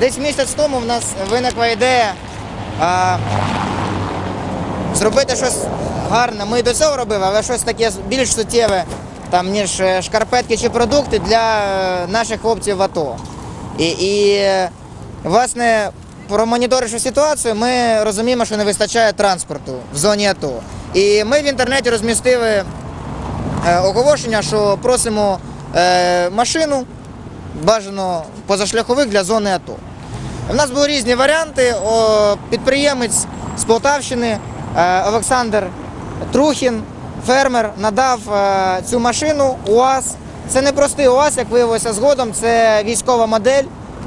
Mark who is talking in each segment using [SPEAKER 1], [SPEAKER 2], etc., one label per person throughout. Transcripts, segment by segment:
[SPEAKER 1] Десь місяць тому в нас виникла ідея а, зробити щось гарне. Ми і до цього робили, але щось таке більш суттєве, там, ніж е, шкарпетки чи продукти для е, наших хлопців в АТО. І, і власне, промоніторивши ситуацію, ми розуміємо, що не вистачає транспорту в зоні АТО. І ми в інтернеті розмістили е, оголошення, що просимо машину, бажано позашляховик для зони АТО. У нас були різні варіанти. Підприємець з Полтавщини е, Олександр Трухін, фермер, надав е, цю машину УАЗ. Це не простий УАЗ, як виявилося згодом, це військова модель.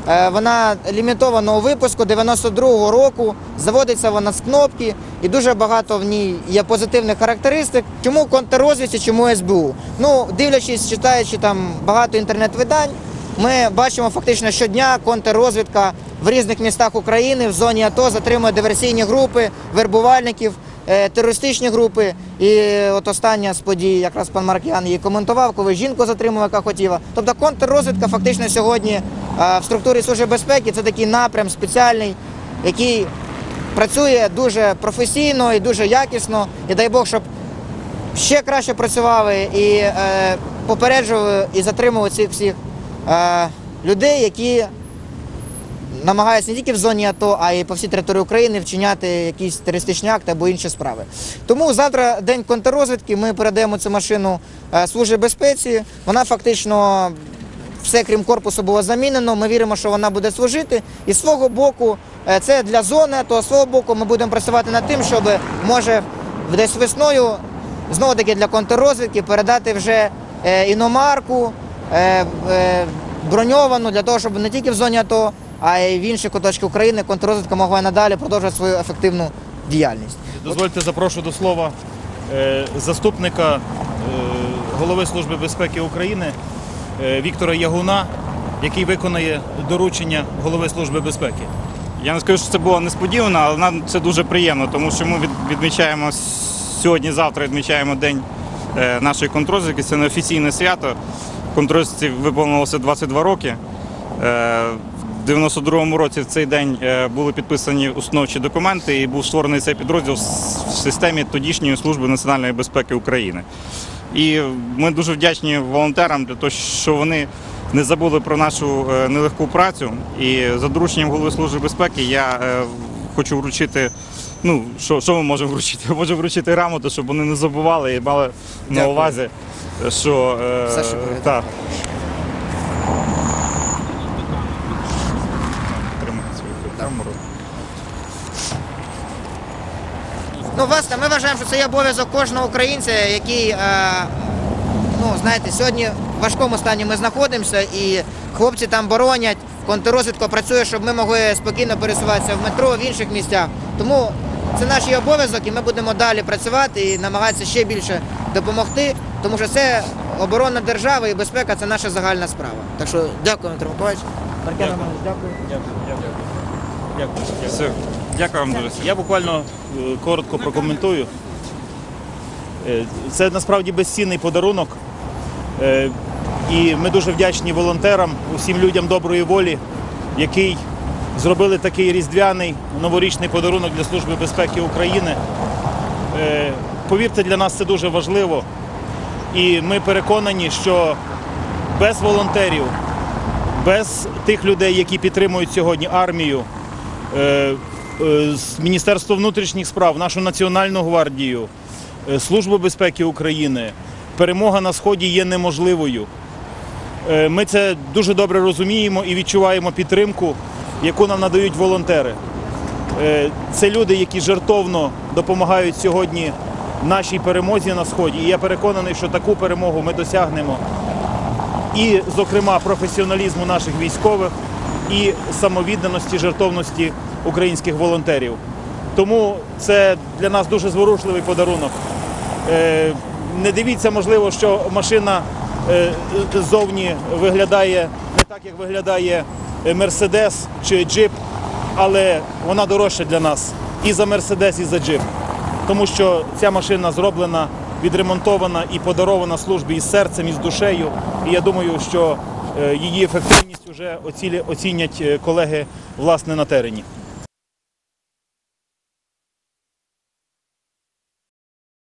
[SPEAKER 1] Е, Вона лімітованого випуску 92-го року. Заводиться вона з кнопки і дуже багато в ній є позитивних характеристик. Чому контррозвідці, чому СБУ? Ну, дивлячись, читаючи там багато інтернет-видань, ми бачимо фактично щодня контррозвідка в різних містах України в зоні АТО затримує диверсійні групи, вербувальників, е, терористичні групи. І от остання з подій, якраз пан Маркян її коментував, коли жінку затримав, яка хотіла. Тобто контррозвідка фактично сьогодні в структурі Служби безпеки це такий напрям спеціальний, який працює дуже професійно і дуже якісно. І дай Бог, щоб ще краще працювали і е, попереджували і затримували цих всіх людей, які намагаються не тільки в зоні АТО, а й по всій території України вчиняти якісь терористичні акти або інші справи. Тому завтра день контррозвідки. Ми передаємо цю машину е, службі безпеці. Вона фактично. Все, крім корпусу, було замінено. Ми віримо, що вона буде служити. І з свого боку, е, це для зони, то з свого боку ми будемо працювати над тим, щоб може десь весною знову таки для контррозвідки передати вже е, іномарку е, е, броньовану для того, щоб не тільки в зоні АТО, а й в інші куточки України контррозвідка могла надалі продовжувати свою ефективну діяльність.
[SPEAKER 2] Дозвольте запрошую до слова е, заступника е, голови Служби безпеки України е, Віктора Ягуна, який виконає доручення голови Служби безпеки.
[SPEAKER 3] Я не скажу, що це було несподівано, але нам це дуже приємно, тому що ми відмічаємо сьогодні-завтра відмічаємо день нашої контррозвідки. Це неофіційне свято. Контррозвідці виповнилося 22 роки. Е, В 92-му році в цей день е, були підписані установчі документи і був створений цей підрозділ в системі тодішньої служби національної безпеки України. І ми дуже вдячні волонтерам для того, що вони не забули про нашу е, нелегку працю. І за дорученням голови служби безпеки я е, хочу вручити. Ну, що, що ми можемо вручити? Ми можемо вручити грамоту, щоб вони не забували і мали на увазі, що е,
[SPEAKER 1] Все, що
[SPEAKER 3] так.
[SPEAKER 1] Ну, власне, ми вважаємо, що це є обов'язок кожного українця, який, е, ну, знаєте, сьогодні в важкому стані ми знаходимося, і хлопці там боронять, контррозвідка працює, щоб ми могли спокійно пересуватися в метро, в інших місцях. Тому це наш обов'язок, і ми будемо далі працювати і намагатися ще більше допомогти, тому що це оборона держави і безпека це наша загальна справа. Так що дякую, Дмитро Миколаївич. Романович, дякую.
[SPEAKER 2] Дякую, дякую. Дякую.
[SPEAKER 3] Все. Дякую вам дуже.
[SPEAKER 2] Я буквально е, коротко прокоментую. Е, Це насправді безцінний подарунок. Е, І ми дуже вдячні волонтерам, усім людям доброї волі, які зробили такий різдвяний новорічний подарунок для Служби безпеки України. Е, Повірте, для нас це дуже важливо. І ми переконані, що без волонтерів, без тих людей, які підтримують сьогодні армію, е, е, з Міністерства внутрішніх справ, нашу Національну гвардію, Службу безпеки України, перемога на сході є неможливою. Ми це дуже добре розуміємо і відчуваємо підтримку, яку нам надають волонтери. Е, Це люди, які жертовно допомагають сьогодні нашій перемозі на сході. І я переконаний, що таку перемогу ми досягнемо і, зокрема, професіоналізму наших військових, і самовідданості, жертовності українських волонтерів. Тому це для нас дуже зворушливий подарунок. Е, Не дивіться, можливо, що машина е, ззовні виглядає не так, як виглядає Мерседес чи Джип, але вона дорожча для нас і за Мерседес, і за Джип. Тому що ця машина зроблена, відремонтована і подарована службі із серцем, і з душею. І я думаю, що е, її ефективність вже оцінять е, колеги власне на терені.